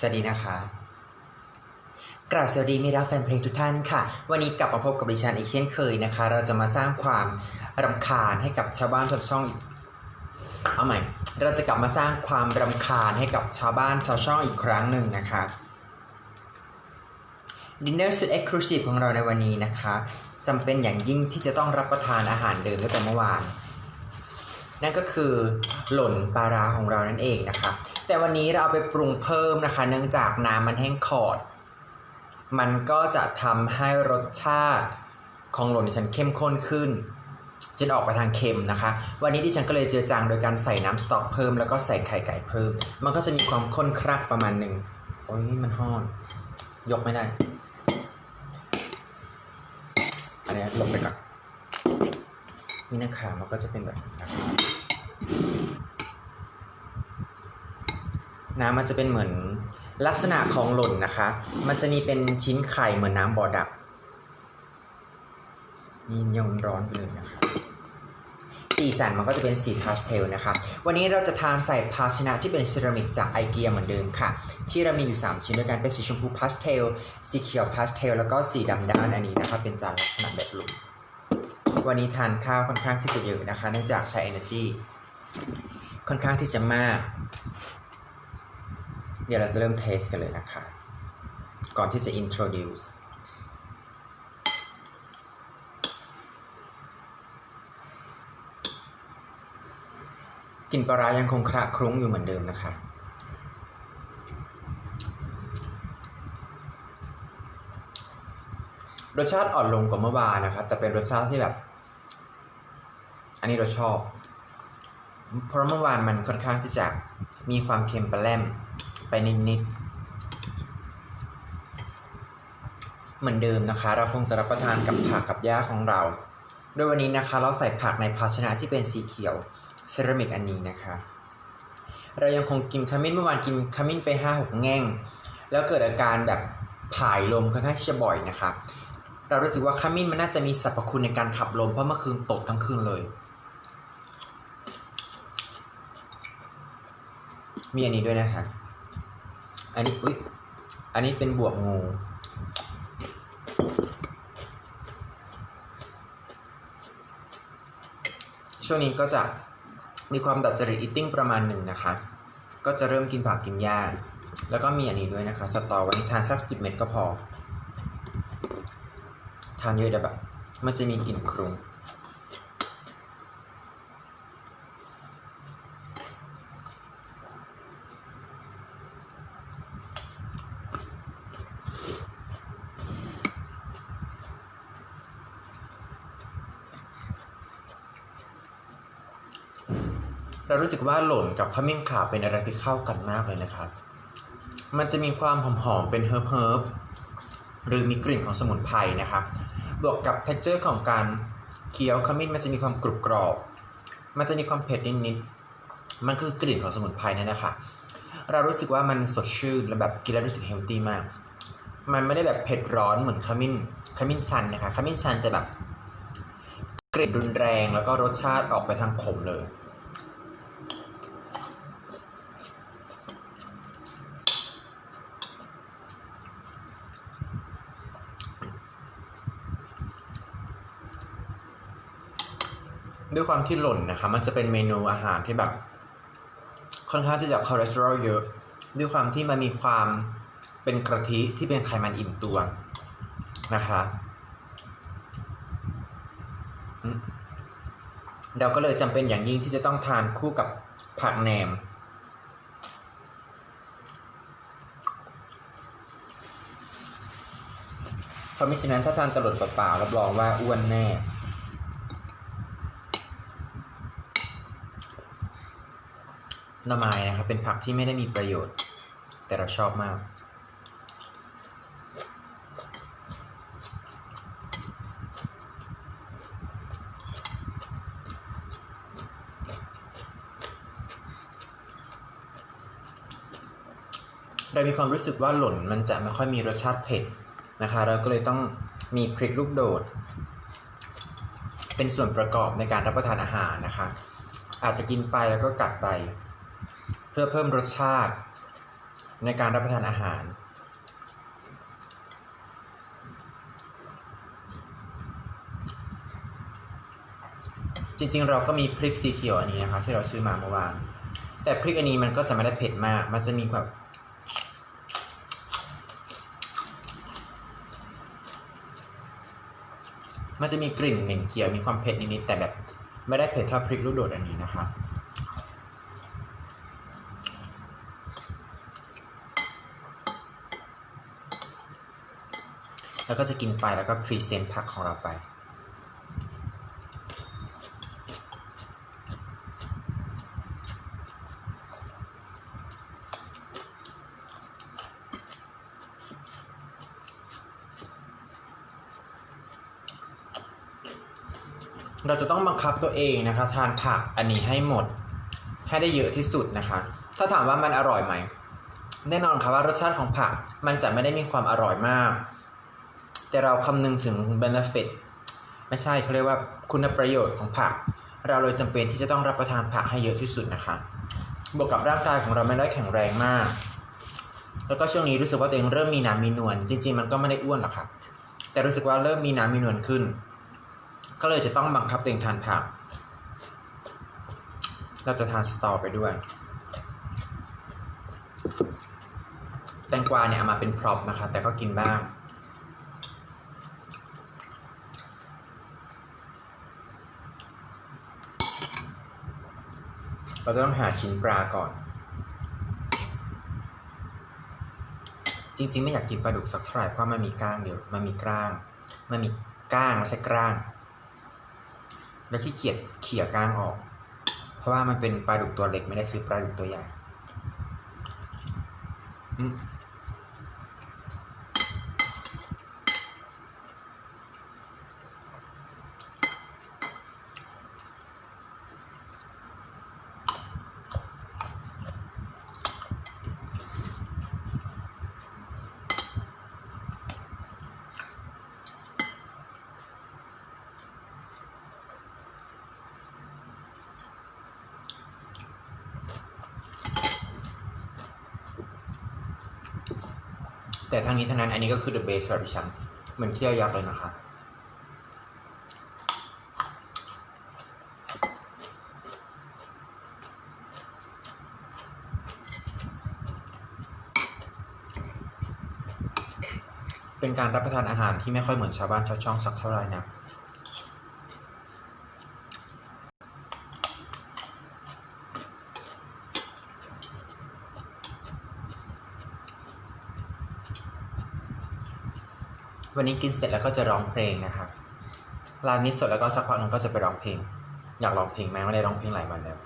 สวัสดีนะคะกราบสวัสดีมิรรักแฟนเพลงทุกท่านค่ะ วันนี้กลับมาพบกับดิฉันอีกเช่นเคยนะคะ เราจะมาสร้างความรำคาญให้กับชาวบ้านชาวช่องอีกเอาใหม่เราจะกลับมาสร้างความรำคาญให้กับชาวบ้านชาวช่องอีกครั้งหนึ่งนะคะดินเนอร์สุดเอ็กซ์คลูซีฟของเราในวันนี้นะคะจำเป็นอย่างยิ่งที่จะต้องรับประทานอาหารเดิมตั้งแต่เมื่อวาน นั่นก็คือหล่นปลาร้าของเรานั่นเองนะคะ แต่วันนี้เราเอาไปปรุงเพิ่มนะคะ เนื่องจากน้ำมันแห้งขอด มันก็จะทำให้รสชาติของหล่นดิฉันเข้มข้นขึ้นจนออกไปทางเค็มนะคะ วันนี้ดิฉันก็เลยเจือจางโดยการใส่น้ำสต๊อกเพิ่มแล้วก็ใส่ไข่ไก่เพิ่ม มันก็จะมีความข้นครักประมาณหนึ่งโอ้ยมันห้อน ยกไม่ได้ อันนี้ลงไปก่อน นี่นะคะมันก็จะเป็นแบบนี้นะคะ น้ำมันจะเป็นเหมือนลักษณะของหล่นนะคะ มันจะมีเป็นชิ้นไข่เหมือนน้ำบอดัก นี่ยังร้อนไปเลยนะคะสีสันมันก็จะเป็นสีพาสเทลนะคะ วันนี้เราจะทานใส่ภาชนะที่เป็นเซรามิกจากไอเกียเหมือนเดิมค่ะ ที่เรามีอยู่ 3 ชิ้นด้วยกันเป็นสีชมพูพาสเทล สีเขียวพาสเทล แล้วก็สีดำด้านอันนี้นะคะ เป็นจานลักษณะแบบหลุม วันนี้ทานข้าวค่อนข้างที่จะเยอะนะคะ เนื่องจากใช้ energy ค่อนข้างที่จะมาก เดี๋ยวเราจะเริ่มเทสกันเลยนะคะ ก่อนที่จะ introduce กลิ่นปลาร้ายังคงคละคลุ้งอยู่เหมือนเดิมนะคะ รสชาติอ่อนลงกว่าเมื่อวานนะครับ แต่เป็นรสชาติที่แบบ อันนี้เราชอบ เพราะเมื่อวานมันค่อนข้างที่จะมีความเค็มปลาแรมไปนิดๆเหมือนเดิมนะคะ เราคงจะรับประทานกับผักกับย่าของเรา โดยวันนี้นะคะ เราใส่ผักในภาชนะที่เป็นสีเขียวเซรามิกอันนี้นะคะ เรายังคงกินขมิ้นเมื่อวานกินขมิ้นไปห้าหกแง่ง แล้วเกิดอาการแบบผายลมค่อนข้างจะบ่อยนะคะเรารู้สึกว่าขมิ้นมันน่าจะมีสรรพคุณในการขับลมเพราะเมื่อคืนตกทั้งคืนเลย มีอันนี้ด้วยนะคะอันนี้อุ๊ยอันนี้เป็นบวบงู ช่วงนี้ก็จะมีความดัดจริตอิตติ้งประมาณหนึ่งนะคะ ก็จะเริ่มกินผักกินหญ้า แล้วก็มีอันนี้ด้วยนะคะ สตอวันนี้ทานสักสิบเม็ดก็พอ ทานเยอะเดี๋ยวแบบ มันจะมีกลิ่นครุง เรารู้สึกว่าหล่นกับขมิ้นขาวเป็นอะไรที่เข้ากันมากเลยนะครับ มันจะมีความหอมๆเป็นเฮิร์บเฮิร์บหรือมีกลิ่นของสมุนไพรนะครับ บวกกับ t e x t อร์ของการเคี้ยวขมิ้นมันจะมีความกรุบกรอบ มันจะมีความเผ็ดนิดๆ มันคือกลิ่นของสมุนไพรนั่นนะคะเรารู้สึกว่ามันสดชื่นและแบบกินแล้วรู้สึกเฮลตี้มาก มันไม่ได้แบบเผ็ดร้อนเหมือนขมิ้นขมิ้นชันนะคะขมิ้นชันจะแบบกลิ่นรุนแรงแล้วก็รสชาติออกไปทางขมเลย ด้วยความที่หล่นนะคะ มันจะเป็นเมนูอาหารที่แบบค่อนข้างที่จะคอเลสเตอรอลเยอะ ด้วยความที่มันมีความเป็นกะทิที่เป็นไขมันอิ่มตัวนะคะเราก็เลยจำเป็นอย่างยิ่งที่จะต้องทานคู่กับผักแหนม เพราะมิฉะนั้นถ้าทานตลดเปล่าๆรับรองว่าอ้วนแน่ หน่อไม้นะครับเป็นผักที่ไม่ได้มีประโยชน์ แต่เราชอบมาก เรามีความรู้สึกว่าหล่นมันจะไม่ค่อยมีรสชาติเผ็ดนะคะ เราก็เลยต้องมีพริกลูกโดด เป็นส่วนประกอบในการรับประทานอาหารนะคะ อาจจะกินไปแล้วก็กัดไป พื่อเพิ่มรสชาติในการรับประทานอาหาร จริงๆเราก็มีพริกสีเขียวอันนี้นะคะที่เราซื้อมาเมื่อวานแต่พริกอันนี้มันก็จะไม่ได้เผ็ดมาก มันจะมีแบบมันจะมีกลิ่นเหม็นเขียวมีความเผ็ดนิดๆแต่แบบไม่ได้เผ็ดเท่าพริกลูกโดดอันนี้นะคะ แล้วก็จะกินไปแล้วก็พรีเซนต์ผักของเราไป เราจะต้องบังคับตัวเองนะคะ ทานผักอันนี้ให้หมดให้ได้เยอะที่สุดนะคะ ถ้าถามว่ามันอร่อยไหม แน่นอนค่ะว่ารสชาติของผักมันจะไม่ได้มีความอร่อยมาก แต่เราคำนึงถึง benefit ไม่ใช่เขาเรียกว่าคุณประโยชน์ของผัก เราเลยจำเป็นที่จะต้องรับประทานผักให้เยอะที่สุดนะคะ บวกกับร่างกายของเราไม่ได้แข็งแรงมาก แล้วก็ช่วงนี้รู้สึกว่าตัวเองเริ่มมีน้ำมีนวลจริง ๆ มันก็ไม่ได้อ้วนหรอกครับแต่รู้สึกว่าเริ่มมีน้ำมีนวลขึ้น ก็เลยจะต้องบังคับตัวเองทานผัก เราจะทานสตอไปด้วย แตงกวาเนี่ยเอามาเป็นพร็อพนะคะ แต่ก็กินบ้าง เราจะต้องหาชิ้นปลาก่อน จริงๆ ไม่อยากกินปลาดุกสักเท่าไหร่เพราะมันมีก้างเดียวมันมีกล้าง มันมีก้างไม่ใช่กล้าง แล้วขี้เกียจเขี่ยก้างออก เพราะว่ามันเป็นปลาดุกตัวเล็กไม่ได้ซื้อปลาดุกตัวใหญ่ แต่ทั้งนี้ทั้งนั้นอันนี้ก็คือ the base สำหรับดิฉันเหมือนเที่ยวยักษ์เลยนะคะเป็นการรับประทานอาหารที่ไม่ค่อยเหมือนชาวบ้านชาวช่องสักเท่าไหร่นะ วันนี้กินเสร็จแล้วก็จะร้องเพลงนะครับร้านนี้สร็จแล้วก็สักพักนึงก็จะไปร้องเพลง อยากร้องเพลงไหมไม่ได้ร้องเพลงหลายวันแล้ว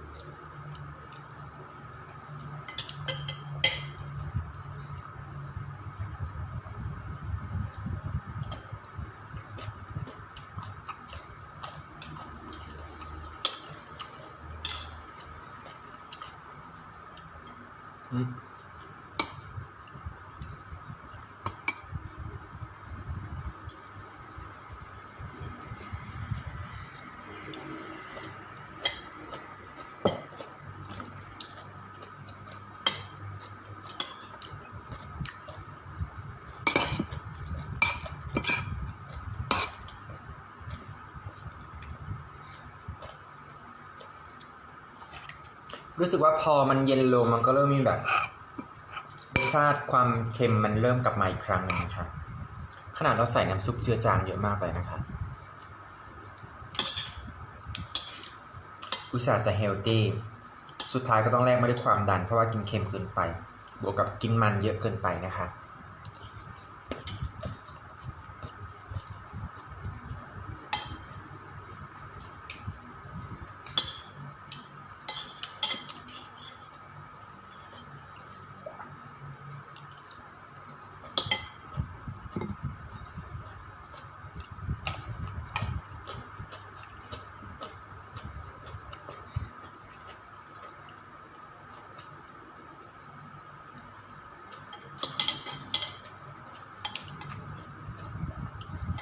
อืม รู้สึกว่าพอมันเย็นลงมันก็เริ่มมีแบบรสชาติความเค็มมันเริ่มกลับมาอีกครั้งหนึงนะครับขนาดเราใส่น้ำซุปเจือจางเยอะมากเลยนะคะอุตส่าห์จะเฮลตี้สุดท้ายก็ต้องแลกมาด้วยความดันเพราะว่ากินเค็มเกินไป บวกกับกินมันเยอะเกินไปนะคะ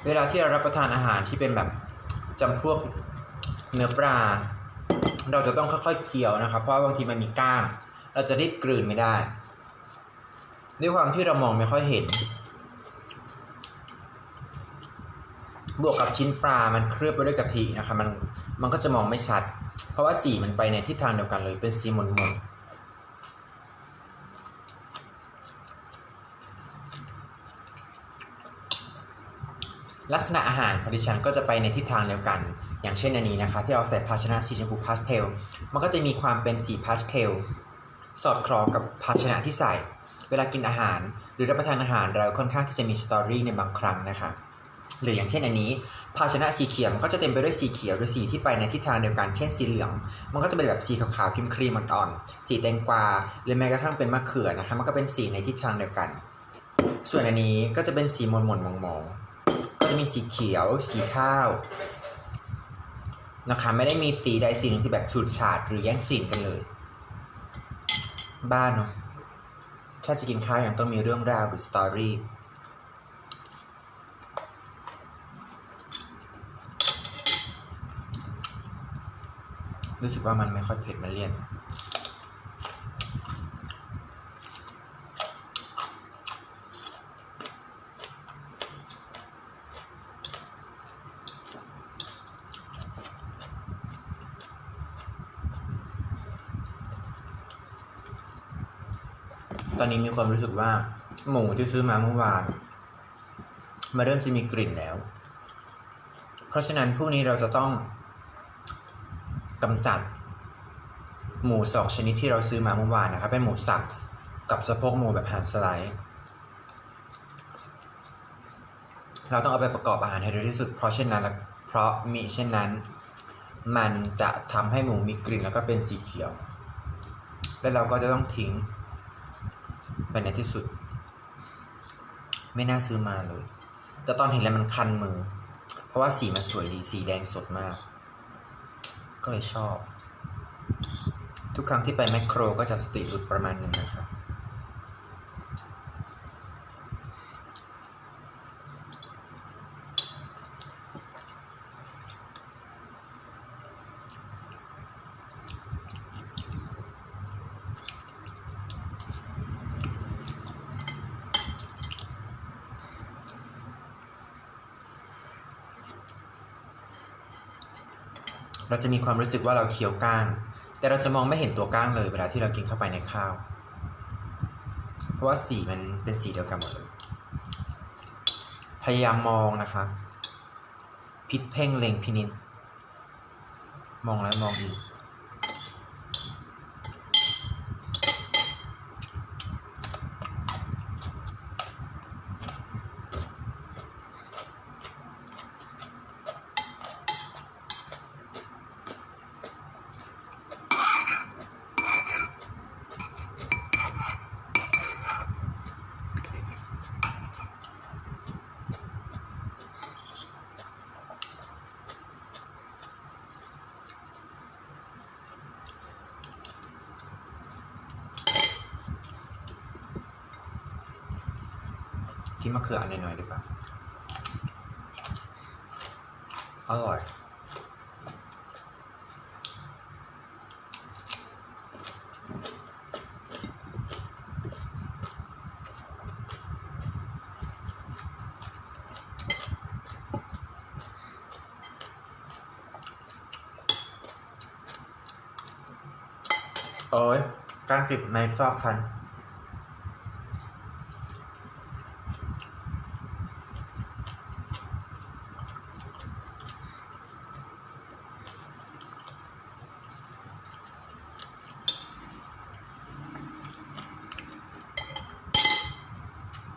เวลาที่เรารับประทานอาหารที่เป็นแบบจำพวกเนื้อปลา เราจะต้องค่อยๆเคี้ยวนะครับ เพราะว่าบางทีมันมีก้าง เราจะรีบกลืนไม่ได้ ด้วยความที่เรามองไม่ค่อยเห็น บวกกับชิ้นปลา มันเคลือบไปด้วยกะทินะคะมันมันก็จะมองไม่ชัด เพราะว่าสีมันไปในทิศทางเดียวกันเลยเป็นสีหม่นๆ ลักษณะอาหารของดิฉันก็จะไปในทิศทางเดียวกัน อย่างเช่นอันนี้นะคะ ที่เราใส่ภาชนะสีชมพูพาสเทล มันก็จะมีความเป็นสีพาสเทล สอดคล้องกับภาชนะที่ใส่ เวลากินอาหาร หรือรับประทานอาหารเราค่อนข้างที่จะมีสตอรี่ในบางครั้งนะคะหรืออย่างเช่นอันนี้ ภาชนะสีเขียวมันก็จะเต็มไปด้วยสีเขียวหรือสีที่ไปในทิศทางเดียวกัน เช่นสีเหลือง มันก็จะเป็นแบบสีขาวๆครีมครีมๆอ่อนๆสีแตงกวาหรือแม้กระทั่งเป็นมะเขือนะคะ มันก็เป็นสีในทิศทางเดียวกัน ส่วนอันนี้ก็จะเป็นสีมนมนๆมองๆ จะมีสีเขียว สีข้าว นะคะ ไม่ได้มีสีใดสีหนึ่งที่แบบฉูดฉาดหรือแย่งสีกันเลย บ้านเนาะแค่จะกินข้าวยังต้องมีเรื่องราวหรือสตอรี่รู้สึกว่ามันไม่ค่อยเผ็ดมันเลี่ยน ตอนนี้มีความรู้สึกว่า หมูที่ซื้อมาเมื่อวานมาเริ่มจะมีกลิ่นแล้ว เพราะฉะนั้นพรุ่งนี้เราจะต้องกำจัด หมูสองชนิดที่เราซื้อมาเมื่อวานนะครับ เป็นหมูสับกับสะโพกหมูแบบหั่นสไลด์ เราต้องเอาไปประกอบอาหารให้เร็วที่สุด เพราะเช่นนั้นเพราะมิเช่นนั้น มันจะทำให้หมูมีกลิ่นแล้วก็เป็นสีเขียว และเราก็จะต้องทิ้ง ไปในที่สุด ไม่น่าซื้อมาเลย แต่ตอนเห็นแล้วมันคันมือ เพราะว่าสีมันสวยดีสีแดงสดมาก ก็เลยชอบ ทุกครั้งที่ไปแมคโครก็จะสติหลุดประมาณหนึ่งนะครับ เราจะมีความรู้สึกว่าเราเคี้ยวก้าง แต่เราจะมองไม่เห็นตัวก้างเลยเวลาที่เรากินเข้าไปในข้าว เพราะว่าสีมันเป็นสีเดียวกันหมดเลยพยายามมองนะคะพิษเพ่งเล็งพินิษมองแล้วมองอีก มะเขืออันหน่อยๆดีกว่า อร่อย โอ้ยการกลิบในซอกพัน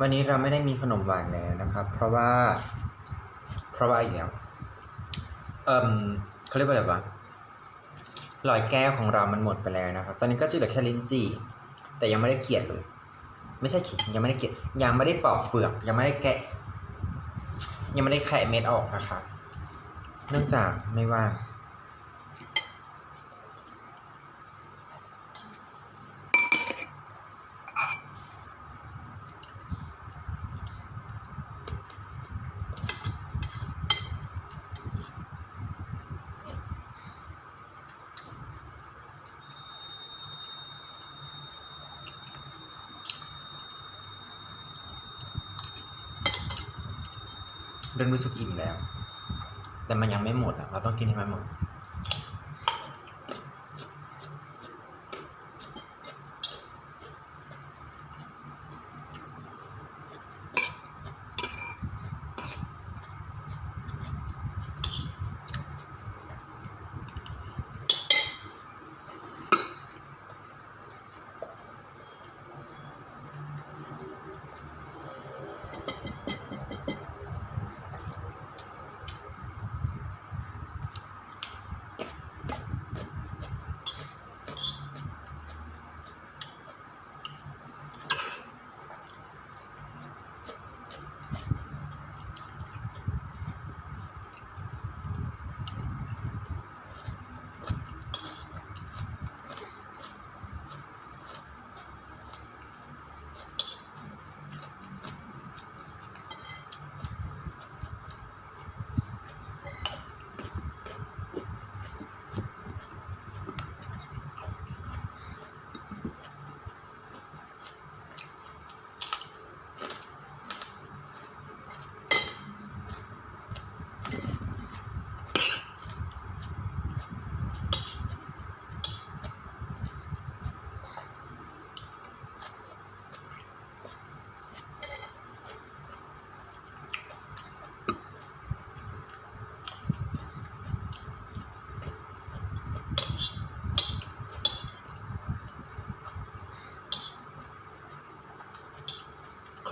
วันนี้เราไม่ได้มีขนมหวานแล้วนะครับ เพราะว่า เพราะว่าอีกแล้วเอ่มเขาเรียกว่าอะไรวะลอยแก้วของเรามันหมดไปแล้วนะครับ ตอนนี้ก็จะเหลือแค่ลิ้นจี่ แต่ยังไม่ได้เกลียดเลย ไม่ใช่ขิงยังไม่ได้เกลียดยังไม่ได้ปอกเปลือก ยังไม่ได้แกะ ยังไม่ได้แคะเม็ดออกนะคะ เนื่องจากไม่ว่าง เริ่มรู้สึกอิ่มแล้ว แต่มันยังไม่หมดอะเราต้องกินให้มันหมด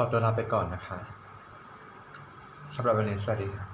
ขอตัวลาไปก่อนนะคะสำหรับวันนี้สวัสดีค่ะ